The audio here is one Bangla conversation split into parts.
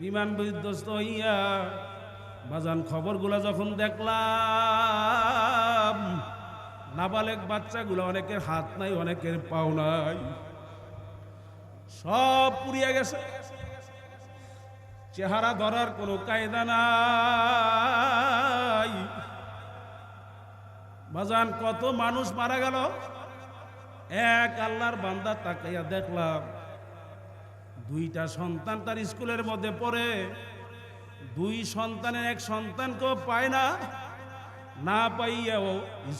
বিমান বিধ্বস্ত হইয়া বাজান খবরগুলো যখন দেখলাম, নাবালেক বাচ্চাগুলো অনেকের হাত নাই, অনেকের পাও নাই। সব পুড়িয়ে গেছে। চেহারা ধরার কোনো কায়দা নাই। বাজান কত মানুষ মারা গেল। এক আল্লাহর বান্দা তাকাইয়া দেখলাম দুইটা সন্তান তার স্কুলের মধ্যে পড়ে। দুই সন্তানের এক সন্তানকেও পায় না। না পাইয়াও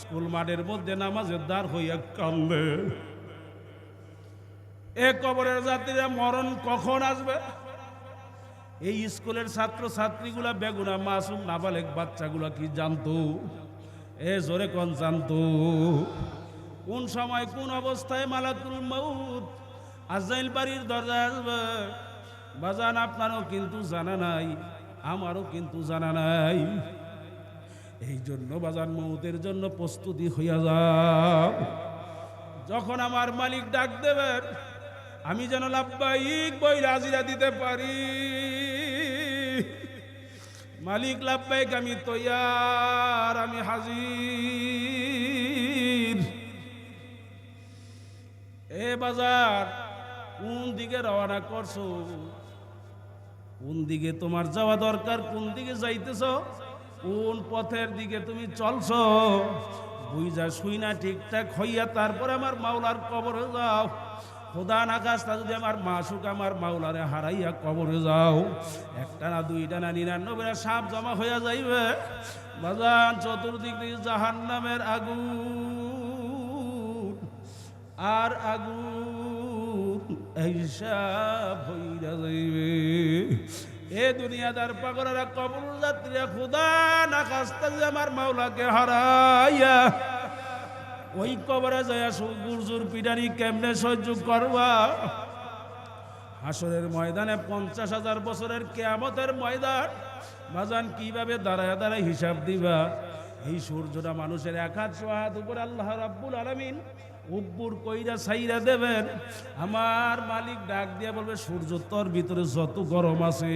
স্কুল মাঠের মধ্যে নামাজের দ্বার হইয়া কান্দে। এ কবরের যাত্রীরা মরণ কখন আসবে? এই স্কুলের ছাত্র ছাত্রীগুলা বেগুনা মাসুম নাবালেক বাচ্চাগুলা কি জানতো? এ জোরে কন জানতো? কোন সময় কোন অবস্থায় মালাকুল মৌত আজাইল বাড়ির দরজা আসবে। বাজান আপনারও কিন্তু জানা নাই, আমারও কিন্তু জানা নাই। এই জন্য বাজান মৌতের জন্য প্রস্তুতি হইয়া যাও। যখন আমার মালিক ডাক দেবেন আমি যেন লাভবাহিক বই রাজিরা দিতে পারি। মালিক লাভবাহিক, আমি তৈয়ার, আমি হাজির। এ বাজার কোন দিকে রওনা করছ? কোন দিকে তোমার যাওয়া দরকার? কোন দিকে যাইতেছ? কোন পথের দিকে তুমি চলছ? বুঝা শুই না ঠিকঠাক হইয়া তারপরে আমার মাওলার কবরে যাও। খোদা আকাশটা যদি আমার মাসুক আমার মাওলারে হারাইয়া কবরে যাও। একটা না দুইটা না নিরানব্বইটা সাপ জমা হইয়া যাইবে। বাজান চতুর্দিক জাহান নামের আগুন। আর আগুন মাওলাকে হাসরের ময়দানে পঞ্চাশ হাজার বছরের কেয়ামতের ময়দান। বাজান কীভাবে দাঁড়ায় দাঁড়ায় হিসাব দিবা? এই সূর্যটা মানুষের এক হাত, সোহাত উপর আল্লাহ রাব্বুল আলামিন উব্বুর কইরা সাইরা দেবেন। আমার মালিক ডাক দিয়ে বলবে, সূর্য তোর ভিতরে যত গরম আছে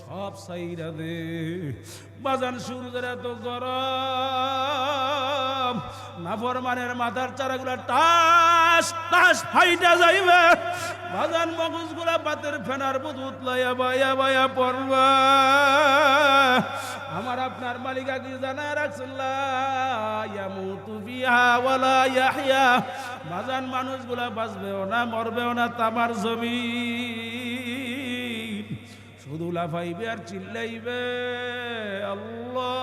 সব সাইরা দে। বাজান সূর্যের এত গরম, নাফরমানের মাথার চারাগুলা টাস টাস ফাইটা যাইবে। বাজান মগজগুলা বাতের ফেনার বুধ উতলাইয়া বায়া বায়া পড়বা। আমার আপনার মালিক আগে জানা ওয়ালা ইয়াহইয়া। মানুষগুলা বাঁচবেও না, মরবেও না, তামার জমি শুধু লাফাইবে আর চিল্লাইবে। আল্লাহ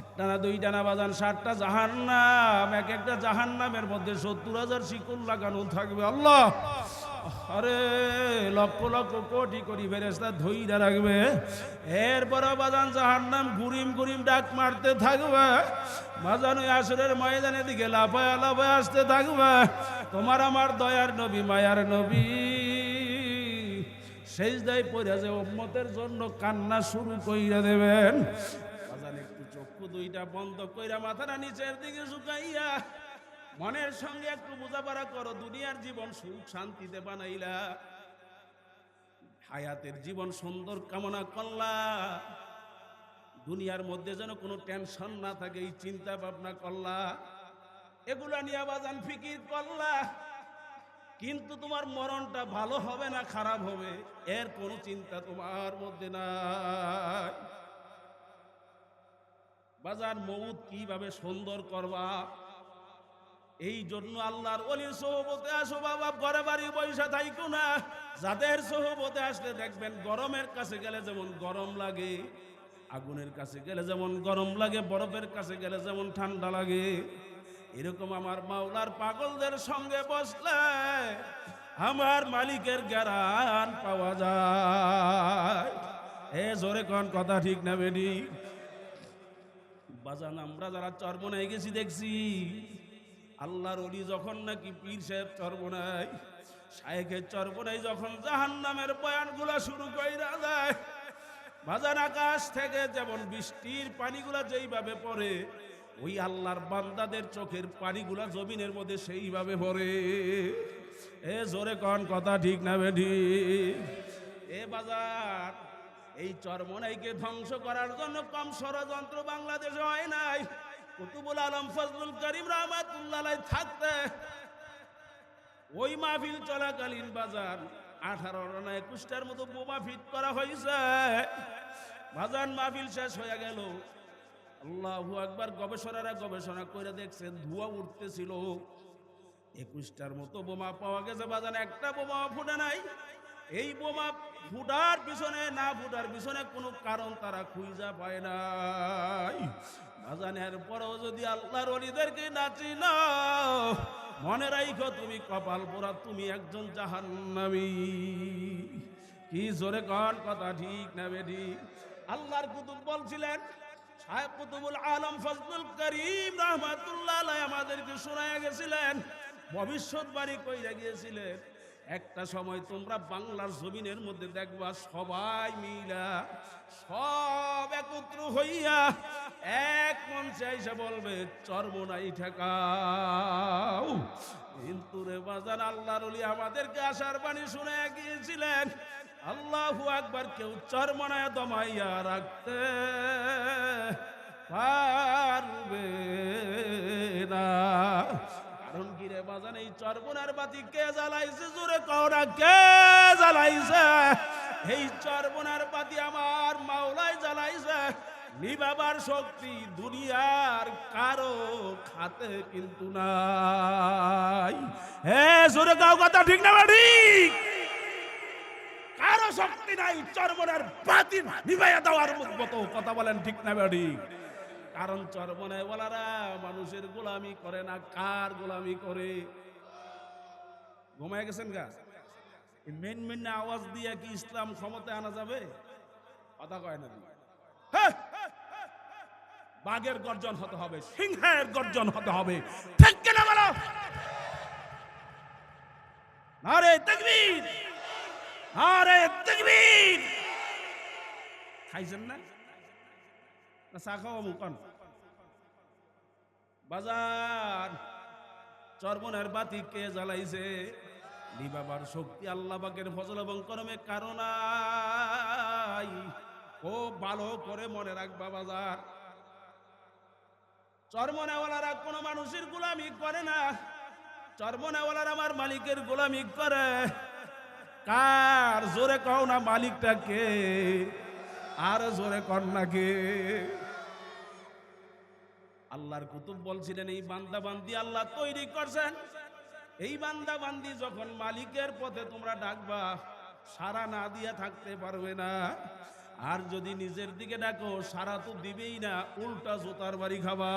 একটা না দুইটা না বাজান ষাটটা জাহান্নাম, এক একটা জাহান্নামের মধ্যে সত্তর হাজার শিকল লাগানো থাকবে, আল্লাহ। আরে, লক্ষ লক্ষ কোটি কোটি ফেরেস্তা ধইরা রাখবে। এরপর বাজান জাহান্নাম গুরিম গুরিম ডাক মারতে থাকবে। বাজান ওই আসরের ময়দানের দিকে লাফায় লাফায় আসতে থাকবে। তোমার আমার দয়ার নবী, মায়ার নবী। শেষ দায় পড়ে যে উম্মতের জন্য কান্না শুরু কইরা দেবেন। বাজান একটু চক্ষু দুইটা বন্ধ কইরা মাথাটা নিচের দিকে ঝুঁকাইয়া মনের সঙ্গে একটু বোঝাপড়া করো, দুনিয়ার জীবন সুখ শান্তিতে বানাইলা। হায়াতের জীবন সুন্দর কামনা করলা। দুনিয়ার মধ্যে যেন কোনো টেনশন না থাকে, এই চিন্তা ভাবনা করলা। এগুলা নিয়ে বাজান ফিকির করলা। কিন্তু তোমার মরণটা ভালো হবে না খারাপ হবে, এর কোনো চিন্তা তোমার মধ্যে নাই। বাজার মৌত কীভাবে সুন্দর করবা? এই জন্য আল্লাহর অলির সহবতে আসো বাবা, ঘরে বাড়ি পয়সা থাইকো না। যাদের সহবতে আসলে দেখবেন গরমের কাছে গেলে যেমন গরম লাগে, আগুনের কাছে গেলে যেমন গরম লাগে, বরফের কাছে গেলে যেমন ঠান্ডা লাগে। এরকম আমার মাওলার পাগলদের সঙ্গে বসলে আমার মালিকের জ্ঞান পাওয়া যায়। এ জোরে কোন কথা ঠিক না বেডি বাজান, আমরা যারা চর্মনায় গেছি দেখছি আল্লাহর অলি যখন নাকি পীর সাহেব চর্মনায়, শায়েখের চর্মনায় যখন জাহান নামের বয়ানগুলা শুরু কইরা যায় বাজার আকাশ থেকে যেমন বৃষ্টির পানিগুলা যেইভাবে পড়ে, ওই আল্লাহর বান্দাদের চোখের পানিগুলা জমিনের মধ্যে সেইভাবে ভরে এ জোরে কন কথা ঠিক না বেঠি এ বাজার, এই চরমনাইকে ধ্বংস করার জন্য কম ষড়যন্ত্র বাংলাদেশে হয় নাই। কুতুবুল আলম ফজলুল করিম রহমাতুল্লাহ থাকতে ওই মাহফিল চলাকালীন বাজার আঠারো না একুশটার মতো বোমা ফিট করা হয়েছে। বাজান মাহফিল শেষ হয়ে গেল। আল্লাহু একবার গবেষণারা গবেষণা করে দেখছেন ধোঁয়া উঠতেছিল। একুশটার মতো বোমা পাওয়া গেছে বাজান একটা বোমা ফুটে নাই। এই বোমা ফুটার পিছনে না ফুটার পিছনে কোনো কারণ তারা খুঁজা পায় নাই। বাজানের পরেও যদি আল্লাহর অলিদেরকে না মনে রাইখো তুমি কপাল পোড়া, তুমি একজন জাহান্নামী। কি জোরে কন কথা ঠিক না বেডি আল্লাহর কুতুব বলছিলেন, সাহেব কুতুবুল আলম ফজলুল করিম রহমাতুল্লাহ আমাদেরকে শোনায় গেছিলেন ভবিষ্যৎবাণী কইরা গিয়েছিলেন, একটা সময় তোমরা বাংলার জমিনের মধ্যে দেখবা সবাই মিলা সব একত্র হইয়া এক মঞ্চে এসে বলবে চর্মনাই ঠেকাও। কিন্তু রে বাজান, আল্লাহর আমাদেরকে আশার বাণী শুনে গিয়েছিলেন। আল্লাহু একবার কেউ চর্মনায় দমাইয়া রাখতে পারবে না। কারণ রে বাজান, এই চর্বনার বাতি কে জ্বালাইছে? জোরে কে জ্বালাইছে? এই চর্বনার বাতি আমার জ্বালাইছে নিবাবার শক্তি দুনিয়ার কারও খাতে কিন্তু নাই। হে, জোরে কাও কথা ঠিক না ঠিক কারও শক্তি নাই চর্মনের বাতি নিভাইয়া দেওয়ার মতো কথা বলেন ঠিক না বাড়ি? কারণ চর্মনে বলারা মানুষের গোলামি করে না, কার গোলামি করে? ঘুমায় গেছেন গা? মেন মেন আওয়াজ দিয়ে কি ইসলাম ক্ষমতায় আনা যাবে? কথা কয় না। হ্যাঁ! বাঘের গর্জন হতে হবে, সিংহের গর্জন হতে হবে। ঠিক কিনা বলো? আরে তকবীর আরে তকবীর। খাইছেন না? চা বাজার চর্বনের বাতি কে জ্বালাইছে? নিবাবার শক্তি আল্লাহ বাকের ফজল এবং করমে কারণ ও ভালো করে মনে রাখবা বাজার। চর্মনেওয়ালারা কোনো মানুষের গোলামি করে না। চর্মনেওয়ালারা আমার মালিকের গোলামি করে। কার জোরে কও না মালিকটা কে আর জোরে কর না কে? আল্লাহর কুতুব বলছিলেন, এই বান্দা বান্দি আল্লাহ তৈরি করছেন। এই বান্দা বান্দি যখন মালিকের পথে তোমরা ডাকবা সারা না দিয়া থাকতে পারবে না। আর যদি নিজের দিকে ডাকো সারা তো দিবেই না উল্টা জোতার বাড়ি খাবা।